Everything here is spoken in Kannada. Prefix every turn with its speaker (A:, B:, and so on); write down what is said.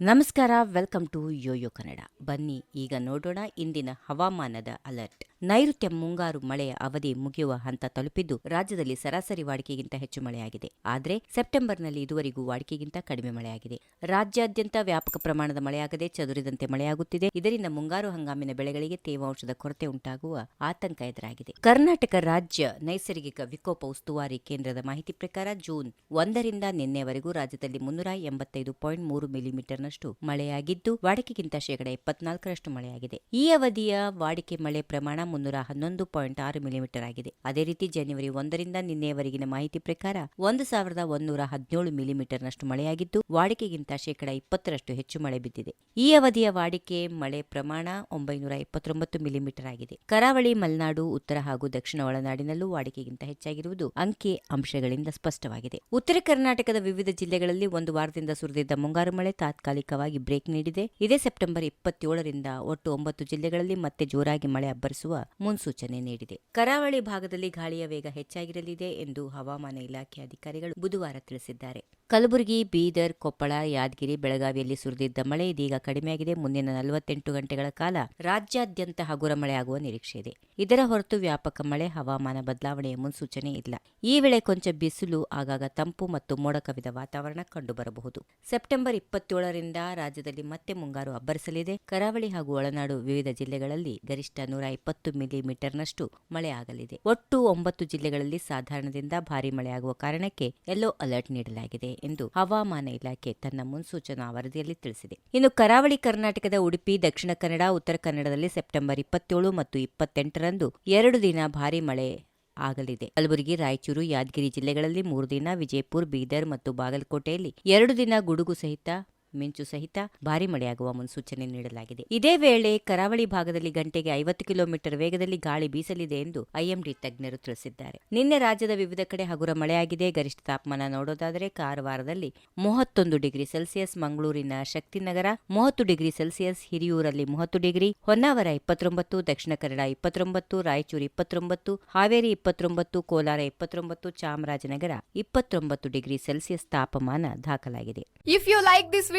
A: ನಮಸ್ಕಾರ ವೆಲ್ಕಮ್ ಟು ಯೋಯೋ ಕನ್ನಡ. ಬನ್ನಿ ಈಗ ನೋಡೋಣ ಇಂದಿನ ಹವಾಮಾನದ ಅಲರ್ಟ್ ನೈಋತ್ಯ ಮುಂಗಾರು ಮಳೆಯ ಅವಧಿ ಮುಗಿಯುವ ಹಂತ ತಲುಪಿದ್ದು, ರಾಜ್ಯದಲ್ಲಿ ಸರಾಸರಿ ವಾಡಿಕೆಗಿಂತ ಹೆಚ್ಚು ಮಳೆಯಾಗಿದೆ. ಆದರೆ, ಸೆಪ್ಟೆಂಬರ್ನಲ್ಲಿ ಇದುವರೆಗೂ ವಾಡಿಕೆಗಿಂತ ಕಡಿಮೆ ಮಳೆಯಾಗಿದೆ. ರಾಜ್ಯಾದ್ಯಂತ ವ್ಯಾಪಕ ಪ್ರಮಾಣದ ಮಳೆಯಾಗದೆ ಚದುರಿದಂತೆ ಮಳೆಯಾಗುತ್ತಿದೆ. ಇದರಿಂದ ಮುಂಗಾರು ಹಂಗಾಮಿನ ಬೆಳೆಗಳಿಗೆ ತೇವಾಂಶದ ಕೊರತೆ ಉಂಟಾಗುವ ಆತಂಕ ಎದುರಾಗಿದೆ. ಕರ್ನಾಟಕ ರಾಜ್ಯ ನೈಸರ್ಗಿಕ ವಿಕೋಪ ಉಸ್ತುವಾರಿ ಕೇಂದ್ರದ ಮಾಹಿತಿ ಪ್ರಕಾರ, ಜೂನ್ ಒಂದರಿಂದ ನಿನ್ನೆವರೆಗೂ ರಾಜ್ಯದಲ್ಲಿ ಮುನ್ನೂರ ಎಂಬತ್ತೈದು ಪಾಯಿಂಟ್ ಮೂರು ಮಿಲಿಮೀಟರ್ನಷ್ಟು ಮಳೆಯಾಗಿದ್ದು, ವಾಡಿಕೆಗಿಂತ ಶೇಕಡ ಇಪ್ಪತ್ನಾಲ್ಕರಷ್ಟು ಮಳೆಯಾಗಿದೆ. ಈ ಅವಧಿಯ ವಾಡಿಕೆ ಮಳೆ ಪ್ರಮಾಣ ಮುನ್ನೂರ ಹನ್ನೊಂದು ಪಾಯಿಂಟ್ ಆರು ಮಿಲಿಮೀಟರ್ ಆಗಿದೆ. ಅದೇ ರೀತಿ ಜನವರಿ ಒಂದರಿಂದ ನಿನ್ನೆಯವರೆಗಿನ ಮಾಹಿತಿ ಪ್ರಕಾರ ಒಂದು ಸಾವಿರದ ಒಂದೂರ ಹದಿನೇಳು ಮಿಲಿಮೀಟರ್ನಷ್ಟು ಮಳೆಯಾಗಿದ್ದು, ವಾಡಿಕೆಗಿಂತ ಶೇಕಡ ಇಪ್ಪತ್ತರಷ್ಟು ಹೆಚ್ಚು ಮಳೆ ಬಿದ್ದಿದೆ. ಈ ಅವಧಿಯ ವಾಡಿಕೆ ಮಳೆ ಪ್ರಮಾಣ ಒಂಬೈನೂರ ಇಪ್ಪತ್ತೊಂಬತ್ತು ಮಿಲಿಮೀಟರ್ ಆಗಿದೆ. ಕರಾವಳಿ, ಮಲೆನಾಡು, ಉತ್ತರ ಹಾಗೂ ದಕ್ಷಿಣ ಒಳನಾಡಿನಲ್ಲೂ ವಾಡಿಕೆಗಿಂತ ಹೆಚ್ಚಾಗಿರುವುದು ಅಂಕಿ ಅಂಶಗಳಿಂದ ಸ್ಪಷ್ಟವಾಗಿದೆ. ಉತ್ತರ ಕರ್ನಾಟಕದ ವಿವಿಧ ಜಿಲ್ಲೆಗಳಲ್ಲಿ ಒಂದು ವಾರದಿಂದ ಸುರಿದಿದ್ದ ಮುಂಗಾರು ಮಳೆ ತಾತ್ಕಾಲಿಕವಾಗಿ ಬ್ರೇಕ್ ನೀಡಿದೆ. ಇದೇ ಸೆಪ್ಟೆಂಬರ್ ಇಪ್ಪತ್ತೇಳರಿಂದ ಒಟ್ಟು ಒಂಬತ್ತು ಜಿಲ್ಲೆಗಳಲ್ಲಿ ಮತ್ತೆ ಜೋರಾಗಿ ಮಳೆ ಅಬ್ಬರಿಸುವ ಮುನ್ಸೂಚನೆ ನೀಡಿದೆ. ಕರಾವಳಿ ಭಾಗದಲ್ಲಿ ಗಾಳಿಯ ವೇಗ ಹೆಚ್ಚಾಗಿರಲಿದೆ ಎಂದು ಹವಾಮಾನ ಇಲಾಖೆ ಅಧಿಕಾರಿಗಳು ಬುಧವಾರ ತಿಳಿಸಿದ್ದಾರೆ. ಕಲಬುರಗಿ, ಬೀದರ್, ಕೊಪ್ಪಳ, ಯಾದಗಿರಿ, ಬೆಳಗಾವಿಯಲ್ಲಿ ಸುರಿದಿದ್ದ ಮಳೆ ಇದೀಗ ಕಡಿಮೆಯಾಗಿದೆ. ಮುಂದಿನ ನಲವತ್ತೆಂಟು ಗಂಟೆಗಳ ಕಾಲ ರಾಜ್ಯಾದ್ಯಂತ ಹಗುರ ಮಳೆಯಾಗುವ ನಿರೀಕ್ಷೆ ಇದೆ. ಇದರ ಹೊರತು ವ್ಯಾಪಕ ಮಳೆ, ಹವಾಮಾನ ಬದಲಾವಣೆಯ ಮುನ್ಸೂಚನೆ ಇಲ್ಲ. ಈ ವೇಳೆ ಕೊಂಚ ಬಿಸಿಲು, ಆಗಾಗ ತಂಪು ಮತ್ತು ಮೋಡ ಕವಿದ ವಾತಾವರಣ ಕಂಡುಬರಬಹುದು. ಸೆಪ್ಟೆಂಬರ್ ಇಪ್ಪತ್ತೇಳರಿಂದ ರಾಜ್ಯದಲ್ಲಿ ಮತ್ತೆ ಮುಂಗಾರು ಅಬ್ಬರಿಸಲಿದೆ. ಕರಾವಳಿ ಹಾಗೂ ಒಳನಾಡು ವಿವಿಧ ಜಿಲ್ಲೆಗಳಲ್ಲಿ ಗರಿಷ್ಠ ನೂರ ಇಪ್ಪತ್ತು ಮಿಲಿಮೀಟರ್ನಷ್ಟು ಮಳೆ ಆಗಲಿದೆ. ಒಟ್ಟು ಒಂಬತ್ತು ಜಿಲ್ಲೆಗಳಲ್ಲಿ ಸಾಧಾರಣದಿಂದ ಭಾರೀ ಮಳೆಯಾಗುವ ಕಾರಣಕ್ಕೆ ಯೆಲ್ಲೋ ಅಲರ್ಟ್ ನೀಡಲಾಗಿದೆ. ಎಂದು ಹವಾಮಾನ ಇಲಾಖೆ ತನ್ನ ಮುನ್ಸೂಚನಾ ವರದಿಯಲ್ಲಿ ತಿಳಿಸಿದೆ. ಇನ್ನು ಕರಾವಳಿ ಕರ್ನಾಟಕದ ಉಡುಪಿ, ದಕ್ಷಿಣ ಕನ್ನಡ, ಉತ್ತರ ಕನ್ನಡದಲ್ಲಿ ಸೆಪ್ಟೆಂಬರ್ ಇಪ್ಪತ್ತೇಳು ಮತ್ತು ಇಪ್ಪತ್ತೆಂಟರಂದು ಎರಡು ದಿನ ಭಾರೀ ಮಳೆ ಆಗಲಿದೆ. ಕಲಬುರಗಿ, ರಾಯಚೂರು, ಯಾದಗಿರಿ ಜಿಲ್ಲೆಗಳಲ್ಲಿ ಮೂರು ದಿನ, ವಿಜಯಪುರ, ಬೀದರ್ ಮತ್ತು ಬಾಗಲಕೋಟೆಯಲ್ಲಿ ಎರಡು ದಿನ ಗುಡುಗು ಸಹಿತ ಮಿಂಚು ಸಹಿತ ಭಾರಿ ಮಳೆಯಾಗುವ ಮುನ್ಸೂಚನೆ ನೀಡಲಾಗಿದೆ. ಇದೇ ವೇಳೆ ಕರಾವಳಿ ಭಾಗದಲ್ಲಿ ಗಂಟೆಗೆ ಐವತ್ತು ಕಿಲೋಮೀಟರ್ ವೇಗದಲ್ಲಿ ಗಾಳಿ ಬೀಸಲಿದೆ ಎಂದು ಐಎಂಡಿ ತಜ್ಞರು ತಿಳಿಸಿದ್ದಾರೆ. ನಿನ್ನೆ ರಾಜ್ಯದ ವಿವಿಧ ಕಡೆ ಹಗುರ ಮಳೆಯಾಗಿದೆ. ಗರಿಷ್ಠ ತಾಪಮಾನ ನೋಡೋದಾದರೆ ಕಾರವಾರದಲ್ಲಿ ಮೂವತ್ತೊಂದು ಡಿಗ್ರಿ ಸೆಲ್ಸಿಯಸ್, ಮಂಗಳೂರಿನ ಶಕ್ತಿನಗರ ಮೂವತ್ತು ಡಿಗ್ರಿ ಸೆಲ್ಸಿಯಸ್, ಹಿರಿಯೂರಲ್ಲಿ ಮೂವತ್ತು ಡಿಗ್ರಿ, ಹೊನ್ನಾವರ ಇಪ್ಪತ್ತೊಂಬತ್ತು, ದಕ್ಷಿಣ ಕನ್ನಡ ಇಪ್ಪತ್ತೊಂಬತ್ತು, ರಾಯಚೂರು ಇಪ್ಪತ್ತೊಂಬತ್ತು, ಹಾವೇರಿ ಇಪ್ಪತ್ತೊಂಬತ್ತು, ಕೋಲಾರ ಇಪ್ಪತ್ತೊಂಬತ್ತು, ಚಾಮರಾಜನಗರ ಇಪ್ಪತ್ತೊಂಬತ್ತು ಡಿಗ್ರಿ ಸೆಲ್ಸಿಯಸ್ ತಾಪಮಾನ ದಾಖಲಾಗಿದೆ.
B: If you like this